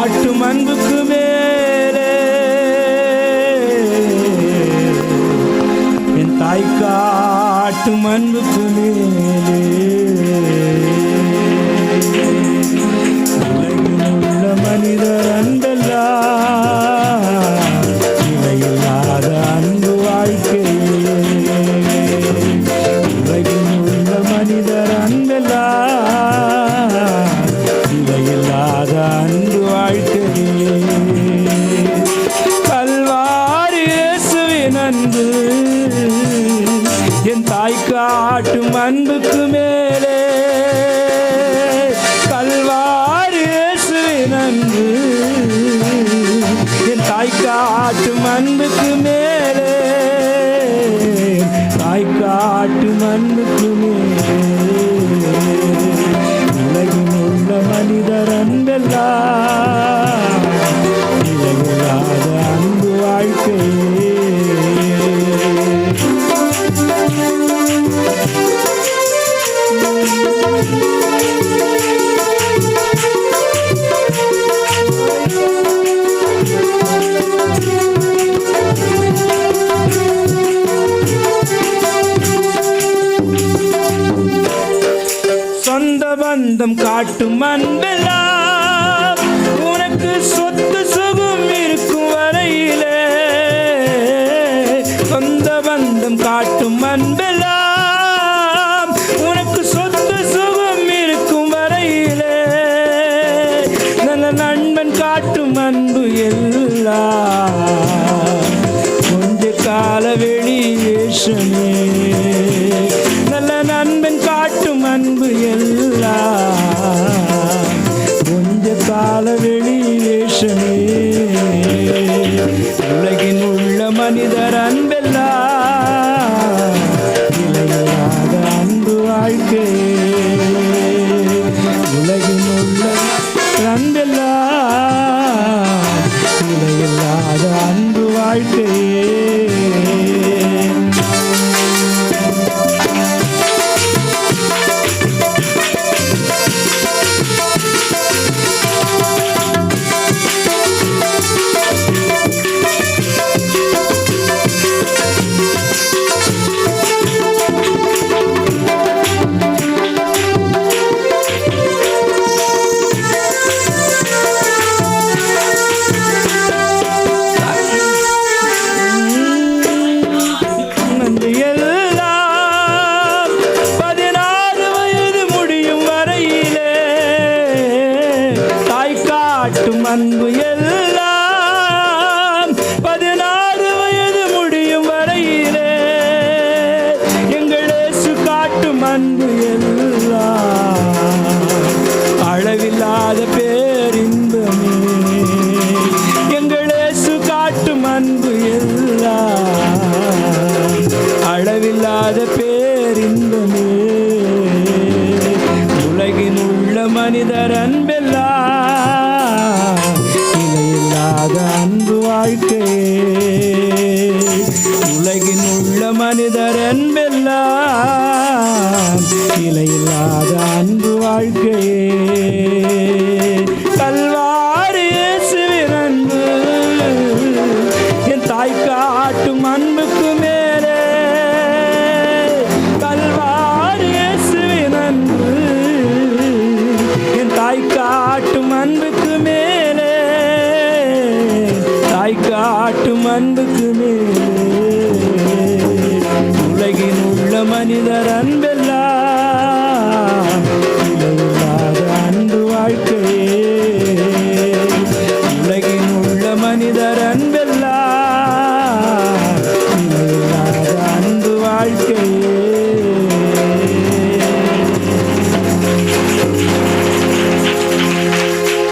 காட்டும் அன்புக்கு வேலே என் தாய் காட்டும் அன்புக்கு மேலே. உலகில் உள்ள மனிதர் அண்டல்லா என் தாய்க்கு ஆட்டும் அன்புக்குமே பந்தம் காட்டும் அன்பெல்லாம் உனக்கு சொத்து சுகம் இருக்கும் வரையிலே. சொந்த பந்தம் காட்டும் அன்பே காட்டும் அன்பு எல்லாம். கொஞ்ச கால வெளியேஷமே அன்பெல்லாம் இலையில்லாத அன்பு வாழ்க்கையே. கல்வாறு இயேசுவின் அன்பு என் தாய் காட்டும் அன்புக்கு மேலே. கல்வாறு இயேசுவின் அன்பு என் தாய் காட்டும் அன்புக்கு மேலே. தாய் காட்டும் அன்புக்கு மேலே. மனிதர் அன்பெல்லாம் அன்பு வாழ்க்கையே உலகில் உள்ள மனிதர் அன்பெல்லாம் அன்பு வாழ்க்கை.